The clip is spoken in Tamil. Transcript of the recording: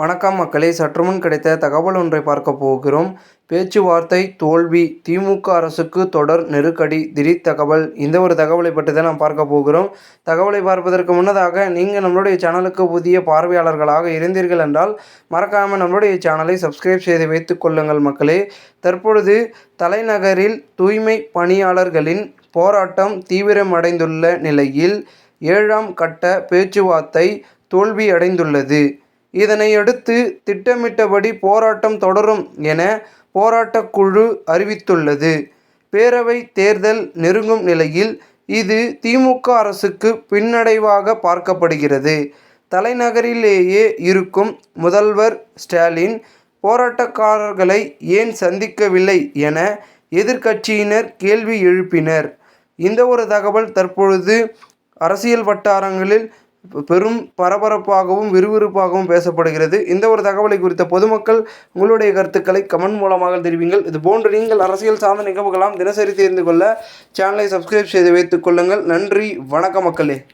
வணக்கம் மக்களே. சற்றுமுன் கிடைத்த தகவல் ஒன்றை பார்க்க போகிறோம். பேச்சுவார்த்தை தோல்வி திமுக அரசுக்கு தொடர் நெருக்கடி திடீர் தகவல் இந்த ஒரு தகவலை பற்றி தான் நாம் பார்க்க போகிறோம். தகவலை பார்ப்பதற்கு முன்னதாக நீங்கள் நம்மளுடைய சேனலுக்கு புதிய பார்வையாளர்களாக இருந்தீர்கள் என்றால் மறக்காமல் நம்மளுடைய சேனலை சப்ஸ்கிரைப் செய்து வைத்துக் கொள்ளுங்கள் மக்களே. தற்பொழுது தலைநகரில் தூய்மை பணியாளர்களின் போராட்டம் தீவிரமடைந்துள்ள நிலையில் ஏழாம் கட்ட பேச்சுவார்த்தை தோல்வியடைந்துள்ளது. இதனையடுத்து திட்டமிட்டபடி போராட்டம் தொடரும் என போராட்டக்குழு அறிவித்துள்ளது. பேரவை தேர்தல் நெருங்கும் நிலையில் இது திமுக அரசுக்கு பின்னடைவாக பார்க்கப்படுகிறது. தலைநகரிலேயே இருக்கும் முதல்வர் ஸ்டாலின் போராட்டக்காரர்களை ஏன் சந்திக்கவில்லை என எதிர்க்கட்சியினர் கேள்வி எழுப்பினர். இந்த ஒரு தகவல் தற்பொழுது அரசியல் வட்டாரங்களில் பெரும் பரபரப்பாகவும் விறுவிறுப்பாகவும் பேசப்படுகிறது. இந்த ஒரு தகவலை குறித்த பொதுமக்கள் உங்களுடைய கருத்துக்களை கமெண்ட் மூலமாக தெரிவிங்கள். இது போன்று நீங்கள் அரசியல் சார்ந்த நிகழ்வுகளாம் தினசரி தெரிந்து கொள்ள சேனலை சப்ஸ்கிரைப் செய்து வைத்துக் கொள்ளுங்கள். நன்றி. வணக்க மக்களே.